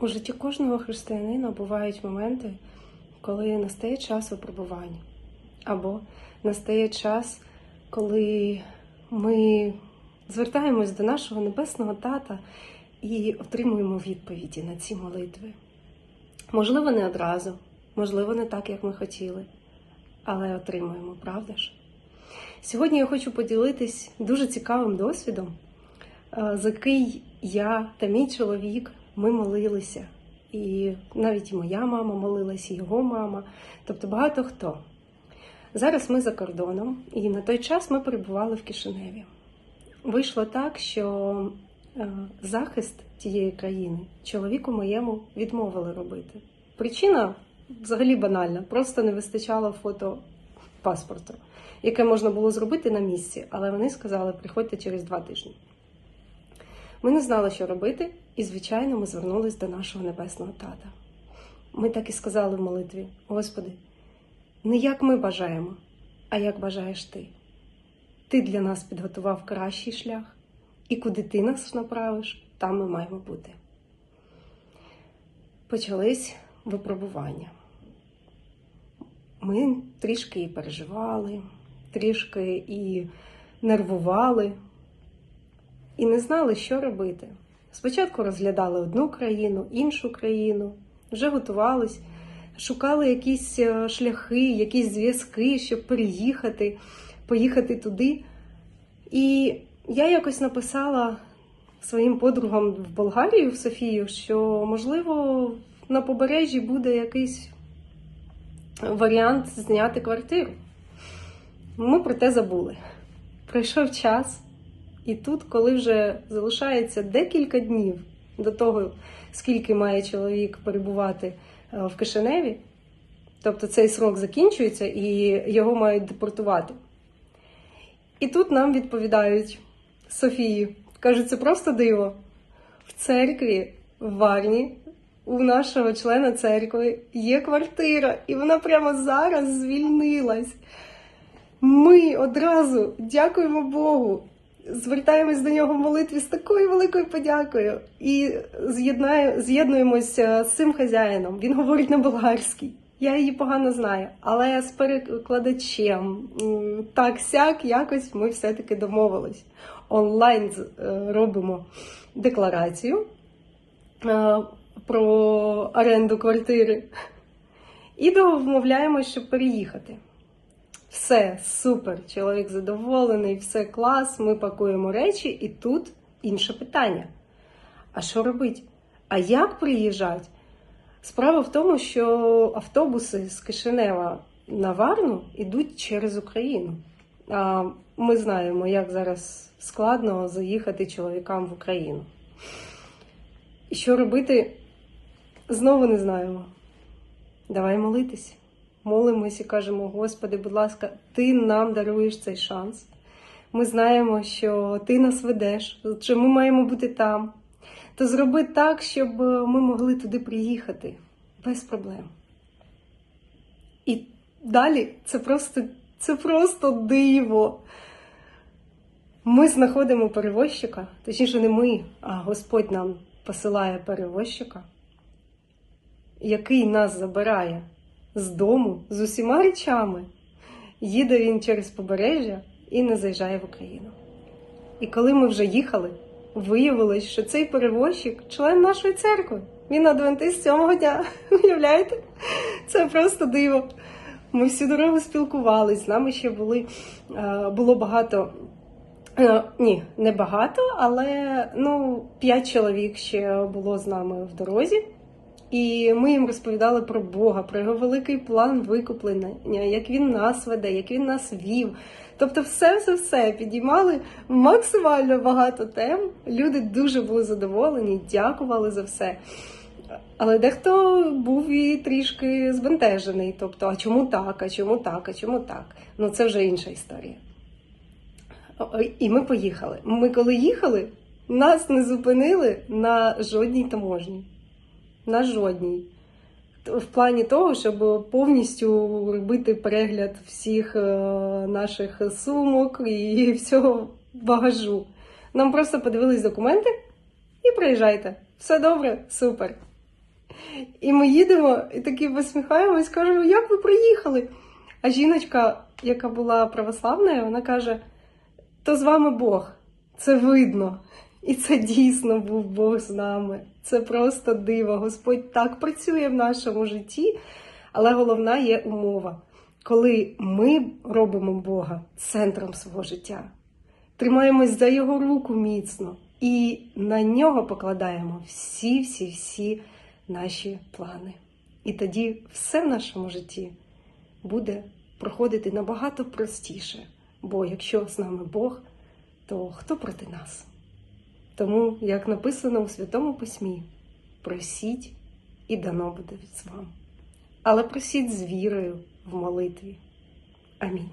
У житті кожного християнина бувають моменти, коли настає час випробування, або настає час, коли ми звертаємось до нашого небесного тата і отримуємо відповіді на ці молитви. Можливо, не одразу, можливо, не так, як ми хотіли, але отримуємо, правда ж? Сьогодні я хочу поділитись дуже цікавим досвідом, е, за який я та мій чоловік ми молилися. І навіть моя мама молилась, і його мама, тобто багато хто. Зараз ми за кордоном, і на той час ми перебували в Кишиневі. Вийшло так, що е, захист тієї країни чоловіку моєму відмовили робити. Причина взагалі банальна, просто не вистачало фото паспорту, яке можна було зробити на місці, але вони сказали, приходьте через два тижні. Ми не знали, що робити, і, звичайно, ми звернулись до нашого небесного тата. Ми так і сказали в молитві: Господи, не як ми бажаємо, а як бажаєш ти. Ти для нас підготував кращий шлях, і куди ти нас направиш, там ми маємо бути. Почались випробування. Ми трішки і переживали, трішки і нервували, і не знали, що робити. Спочатку розглядали одну країну, іншу країну, вже готувались, шукали якісь е, шляхи, якісь зв'язки, щоб переїхати, поїхати туди. І я якось написала своїм подругам в Болгарію, в Софію, що, можливо, на побережжі буде якийсь варіант зняти квартиру. Ми про те забули. Пройшов час. І тут, коли вже залишається декілька днів до того, скільки має чоловік перебувати е, в Кишиневі, тобто цей срок закінчується і його мають депортувати. І тут нам відповідають Софії, кажуть, це просто диво. В церкві в Варні у нашого члена церкви є квартира, і вона прямо зараз звільнилась. Ми одразу дякуємо Богу звертаємось до нього в молитві з такою великою подякою і з'єднуємося з цим хазяїном. Він говорить на болгарській. Я її погано знаю, але з перекладачем так сяк якось ми все-таки домовились. Онлайн е, робимо декларацію е, про оренду квартири і домовляємося, щоб переїхати. Все супер, чоловік задоволений, все клас. Ми пакуємо речі, і тут інше питання: а що робити? А як приїжджати? Справа в тому, що автобуси з Кишинева на Варну йдуть через Україну. А ми знаємо, як зараз складно заїхати чоловікам в Україну. І що робити, знову не знаємо. Давай молитись молимось і кажемо: Господи, будь ласка, Ти нам даруєш цей шанс. Ми знаємо, що Ти нас ведеш, що ми маємо бути там. То зроби так, щоб ми могли туди приїхати без проблем. І далі це просто, це просто диво. Ми знаходимо перевозчика, точніше, не ми, а Господь нам посилає перевозчика, який нас забирає з дому з усіма речами. Їде він через побережжя і не заїжджає в Україну. І коли ми вже їхали, виявилось, що цей перевозчик член нашої церкви. Він адвентист сьомого дня. Уявляєте? Це просто диво. Ми всю дорогу спілкувались, з нами ще були, е, було багато. е, Ні, не багато, але ну, п'ять чоловік ще було з нами в дорозі. І ми їм розповідали про Бога, про його великий план викуплення, як він нас веде, як він нас вів. Тобто, все, все, все підіймали максимально багато тем. Люди дуже були задоволені, дякували за все. Але дехто був і трішки збентежений. Тобто, а чому так, а чому так, а чому так? Ну це вже інша історія. І ми поїхали. Ми коли їхали, нас не зупинили на жодній таможні на жодній. В плані того, щоб повністю робити перегляд всіх е, наших сумок і всього багажу. Нам просто подивились документи і приїжджайте. Все добре, супер. І ми їдемо і такі посміхаємось, кажемо, як ви приїхали? А жіночка, яка була православною, вона каже: то з вами Бог, це видно. І це дійсно був Бог з нами. Це просто диво. Господь так працює в нашому житті, але головна є умова, коли ми робимо Бога центром свого життя, тримаємось за його руку міцно і на нього покладаємо всі-всі-всі наші плани. І тоді все в нашому житті буде проходити набагато простіше. Бо якщо з нами Бог, то хто проти нас? Тому, як написано у Святому Письмі, просіть і дано буде від вам. Але просіть з вірою в молитві. Амінь.